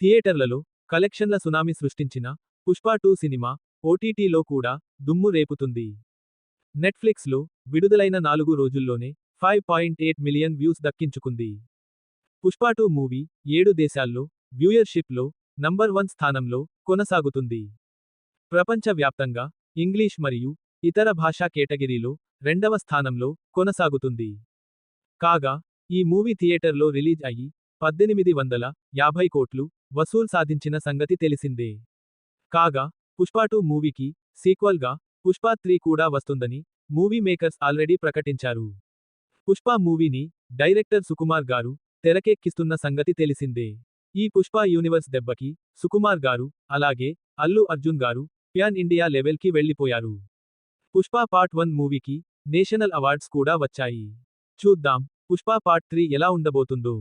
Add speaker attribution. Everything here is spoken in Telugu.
Speaker 1: థియేటర్లలో కలెక్షన్ల సునామీ సృష్టించిన పుష్ప టూ సినిమా ఓటీటీలో కూడా దుమ్ము రేపుతుంది. నెట్ఫ్లిక్స్లో విడుదలైన నాలుగు రోజుల్లోనే five point eight million views దక్కించుకుంది. పుష్ప టూ మూవీ ఏడు దేశాల్లో వ్యూయర్షిప్లో నంబర్ వన్ స్థానంలో కొనసాగుతుంది. ప్రపంచవ్యాప్తంగా ఇంగ్లీష్ మరియు ఇతర భాషా కేటగిరీలో రెండవ స్థానంలో కొనసాగుతుంది. కాగా ఈ మూవీ థియేటర్లో రిలీజ్ అయ్యి పద్దెనిమిది వందల యాభై కోట్లు వసూల్ సాధించిన సంగతి తెలిసిందే. కాగా పుష్ప టూ మూవీకి సీక్వల్గా పుష్ప త్రీ కూడా వస్తుందని మూవీ మేకర్స్ ఆల్రెడీ ప్రకటించారు. పుష్ప మూవీని డైరెక్టర్ సుకుమార్ గారు తెరకెక్కిస్తున్న సంగతి తెలిసిందే. ఈ పుష్ప యూనివర్స్ దెబ్బకి సుకుమార్ గారు అలాగే అల్లు అర్జున్ గారు ప్యాన్ ఇండియా లెవెల్కి వెళ్ళిపోయారు పుష్ప పార్ట్ వన్ మూవీకి నేషనల్ అవార్డ్స్ కూడా వచ్చాయి. చూద్దాం పుష్ప పార్ట్ త్రీ ఎలా ఉండబోతుందో.